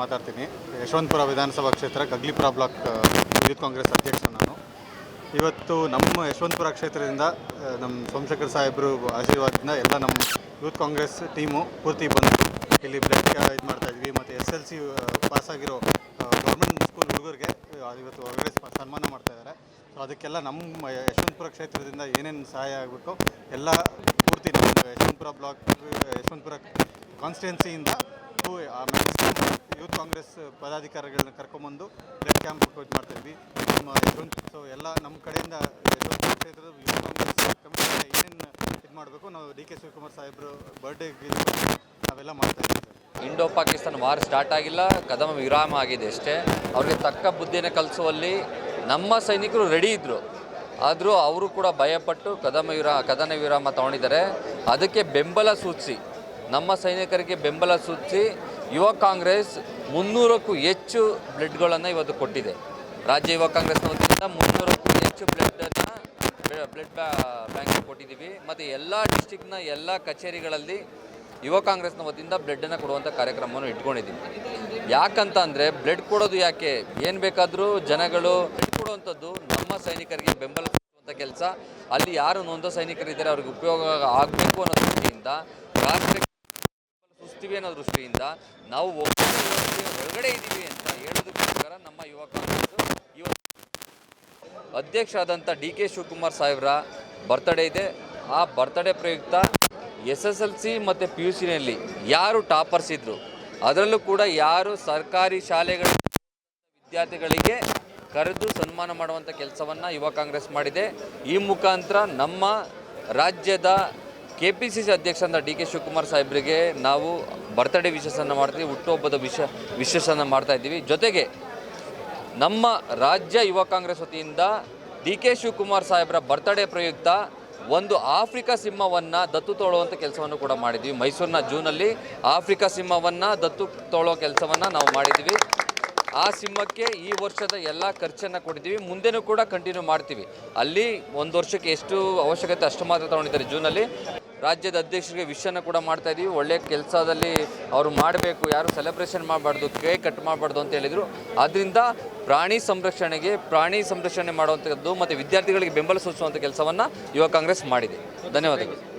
ಮಾತಾಡ್ತೀನಿ. ಯಶವಂತಪುರ ವಿಧಾನಸಭಾ ಕ್ಷೇತ್ರ, ಗಗ್ಲಿಪುರ ಬ್ಲಾಕ್ ಯೂತ್ ಕಾಂಗ್ರೆಸ್ ಅಧ್ಯಕ್ಷ ನಾನು. ಇವತ್ತು ನಮ್ಮ ಯಶವಂತಪುರ ಕ್ಷೇತ್ರದಿಂದ ನಮ್ಮ ಸೋಮಶೇಖರ್ ಸಾಹೇಬರು ಆಶೀರ್ವಾದದಿಂದ ಎಲ್ಲ ನಮ್ಮ ಯೂತ್ ಕಾಂಗ್ರೆಸ್ ಟೀಮು ಪೂರ್ತಿ ಬಂದು ಇಲ್ಲಿ ಬ್ಲಡ್ ಇದು ಮಾಡ್ತಾ ಇದ್ವಿ. ಮತ್ತು ಎಸ್ ಎಲ್ ಸಿ ಪಾಸಾಗಿರೋ ಗೌರ್ಮೆಂಟ್ ಸ್ಕೂಲ್ ಹುಡುಗರಿಗೆ ಇವತ್ತು ಹೊರಗಡೆ ಸನ್ಮಾನ ಮಾಡ್ತಾ ಇದ್ದಾರೆ ಸೊ ಅದಕ್ಕೆಲ್ಲ ನಮ್ಮ ಯಶವಂತಪುರ ಕ್ಷೇತ್ರದಿಂದ ಏನೇನು ಸಹಾಯ ಆಗಬೇಕು ಎಲ್ಲ ಪೂರ್ತಿ ಯಶವಂತಪುರ ಬ್ಲಾಕ್, ಯಶವಂತಪುರ ಕಾನ್ಸ್ಟಿಟ್ಯುನ್ಸಿಯಿಂದ ಮ್ಯಾಕ್ಸಿಮಮ್ ಕಾಂಗ್ರೆಸ್ ಪದಾಧಿಕಾರಿಗಳನ್ನ ಕರ್ಕೊಂಬಂದು ಬ್ಲಡ್ ಕ್ಯಾಂಪ್ ಕೋಚ್ ಮಾಡ್ತಿದ್ವಿ ನಮ್ಮ ಸೊ ಎಲ್ಲ ನಮ್ಮ ಕಡೆಯಿಂದ ಕ್ಷೇತ್ರದ ಯುವ ಕಾಂಗ್ರೆಸ್ ಕಮಿಟಿಯಿಂದ ಏನೇನು ಇದು ಮಾಡಬೇಕು ನಾವು ಡಿ ಕೆ ಶಿವಕುಮಾರ್ ಸಾಹೇಬರು ಬರ್ಡೇಗೆ ನಾವೆಲ್ಲ ಮಾಡ್ತಾ ಇದ್ದೀವಿ sir. Indo Pakistan war start ಆಗಿಲ್ಲ, ಕದಮ ವಿರಾಮ ಆಗಿದೆ ಅಷ್ಟೇ. ಅವ್ರಿಗೆ ತಕ್ಕ ಬುದ್ಧಿನ ಕಲಿಸುವಲ್ಲಿ ನಮ್ಮ ಸೈನಿಕರು ರೆಡಿ ಇದ್ದರು ಆದರೂ ಅವರು ಕೂಡ ಭಯಪಟ್ಟು ಕದಮ ವಿರಾ, ಕದನ ವಿರಾಮ ತಗೊಂಡಿದ್ದಾರೆ. ಅದಕ್ಕೆ ಬೆಂಬಲ ಸೂಚಿಸಿ, ನಮ್ಮ ಸೈನಿಕರಿಗೆ ಬೆಂಬಲ ಸೂಚಿಸಿ ಯುವ ಕಾಂಗ್ರೆಸ್ ಮುನ್ನೂರಕ್ಕೂ ಹೆಚ್ಚು ಬ್ಲಡ್ಗಳನ್ನು ಇವತ್ತು ಕೊಟ್ಟಿದೆ. ರಾಜ್ಯ ಯುವ ಕಾಂಗ್ರೆಸ್ನ ವತಿಯಿಂದ ಮುನ್ನೂರಕ್ಕೂ ಹೆಚ್ಚು ಬ್ಲಡ್ಡನ್ನು ಬ್ಲಡ್ ಬ್ಯಾಂಕ್ ಕೊಟ್ಟಿದ್ದೀವಿ. ಮತ್ತು ಎಲ್ಲ ಡಿಸ್ಟಿಕ್ನ ಎಲ್ಲ ಕಚೇರಿಗಳಲ್ಲಿ ಯುವ ಕಾಂಗ್ರೆಸ್ನ ವತಿಯಿಂದ ಬ್ಲಡ್ಡನ್ನು ಕೊಡುವಂಥ ಕಾರ್ಯಕ್ರಮವನ್ನು ಇಟ್ಕೊಂಡಿದ್ದೀವಿ. ಯಾಕಂತ ಅಂದರೆ ಬ್ಲಡ್ ಕೊಡೋದು ಯಾಕೆ? ಏನು ಬೇಕಾದರೂ ಜನಗಳು ಬ್ಲಡ್ ಕೊಡುವಂಥದ್ದು ನಮ್ಮ ಸೈನಿಕರಿಗೆ ಬೆಂಬಲ ಕೊಡುವಂಥ ಕೆಲಸ. ಅಲ್ಲಿ ಯಾರು ನೊಂದ ಸೈನಿಕರಿದ್ದಾರೆ, ಅವ್ರಿಗೆ ಉಪಯೋಗ ಆಗಬೇಕು ಅನ್ನೋ ದೃಷ್ಟಿಯಿಂದ ರಾಷ್ಟ್ರಕ್ಕೆ ಸುಸ್ತೀವಿ ಅನ್ನೋ ದೃಷ್ಟಿಯಿಂದ ನಾವು ಹೊರಗಡೆ ಇದ್ದೀವಿ ಅಂತ ಹೇಳೋದಕ್ಕೋಸ್ಕರ ನಮ್ಮ ಯುವ ಕಾಂಗ್ರೆಸ್ ಇವತ್ತು ಅಧ್ಯಕ್ಷ ಆದಂಥ ಡಿ ಕೆ ಶಿವಕುಮಾರ್ ಸಾಹೇಬ್ರ ಬರ್ತಡೇ ಇದೆ. ಆ ಬರ್ತಡೇ ಪ್ರಯುಕ್ತ ಎಸ್ ಎಸ್ ಎಲ್ ಸಿ ಮತ್ತು ಪಿ ಯು ಸಿನಲ್ಲಿ ಯಾರು ಟಾಪರ್ಸ್ ಇದ್ದರು ಅದರಲ್ಲೂ ಕೂಡ ಯಾರು ಸರ್ಕಾರಿ ಶಾಲೆಗಳ ವಿದ್ಯಾರ್ಥಿಗಳಿಗೆ ಕರೆದು ಸನ್ಮಾನ ಮಾಡುವಂಥ ಕೆಲಸವನ್ನು ಯುವ ಕಾಂಗ್ರೆಸ್ ಮಾಡಿದೆ. ಈ ಮುಖಾಂತರ ನಮ್ಮ ರಾಜ್ಯದ ಕೆ ಪಿ ಸಿ ಸಿ ಅಧ್ಯಕ್ಷರಾದ ಡಿ ಕೆ ಶಿವಕುಮಾರ್ ಸಾಹೇಬರಿಗೆ ನಾವು ಬರ್ತ್ಡೇ ವಿಶೇಷನ ಮಾಡ್ತೀವಿ, ಹುಟ್ಟುಹಬ್ಬದ ವಿಶ, ವಿಶೇಷನ ಮಾಡ್ತಾ ಇದ್ದೀವಿ. ಜೊತೆಗೆ ನಮ್ಮ ರಾಜ್ಯ ಯುವ ಕಾಂಗ್ರೆಸ್ ವತಿಯಿಂದ ಡಿ ಕೆ ಶಿವಕುಮಾರ್ ಸಾಹೇಬರ ಬರ್ತ್ಡೇ ಪ್ರಯುಕ್ತ ಒಂದು ಆಫ್ರಿಕಾ ಸಿಂಹವನ್ನು ದತ್ತು ತೋಳುವಂಥ ಕೆಲಸವನ್ನು ಕೂಡ ಮಾಡಿದ್ವಿ ಮೈಸೂರಿನ ಜೂನಲ್ಲಿ ಆಫ್ರಿಕಾ ಸಿಂಹವನ್ನು ದತ್ತು ತೋಳೋ ಕೆಲಸವನ್ನು ನಾವು ಮಾಡಿದ್ವಿ ಆ ಸಿಂಹಕ್ಕೆ ಈ ವರ್ಷದ ಎಲ್ಲ ಖರ್ಚನ್ನು ಕೊಟ್ಟಿದ್ದೀವಿ. ಮುಂದೆನೂ ಕೂಡ ಕಂಟಿನ್ಯೂ ಮಾಡ್ತೀವಿ. ಅಲ್ಲಿ ಒಂದು ವರ್ಷಕ್ಕೆ ಎಷ್ಟು ಅವಶ್ಯಕತೆ ಅಷ್ಟು ಮಾತ್ರ ತೊಗೊಂಡಿದ್ದಾರೆ ಜೂನಲ್ಲಿ. ರಾಜ್ಯದ ಅಧ್ಯಕ್ಷರಿಗೆ ವಿಷಯನ ಕೂಡ ಮಾಡ್ತಾ ಇದ್ದೀವಿ ಒಳ್ಳೆಯ ಕೆಲಸದಲ್ಲಿ ಅವರು ಮಾಡಬೇಕು. ಯಾರು ಸೆಲೆಬ್ರೇಷನ್ ಮಾಡಬಾರ್ದು ಕೇಕ್ ಕಟ್ ಮಾಡಬಾರ್ದು ಅಂತ ಹೇಳಿದರು. ಆದ್ದರಿಂದ ಪ್ರಾಣಿ ಸಂರಕ್ಷಣೆಗೆ, ಪ್ರಾಣಿ ಸಂರಕ್ಷಣೆ ಮಾಡುವಂಥದ್ದು ಮತ್ತು ವಿದ್ಯಾರ್ಥಿಗಳಿಗೆ ಬೆಂಬಲ ಸೂಚಿಸುವಂಥ ಕೆಲಸವನ್ನು ಯುವ ಕಾಂಗ್ರೆಸ್ ಮಾಡಿದೆ. ಧನ್ಯವಾದಗಳು.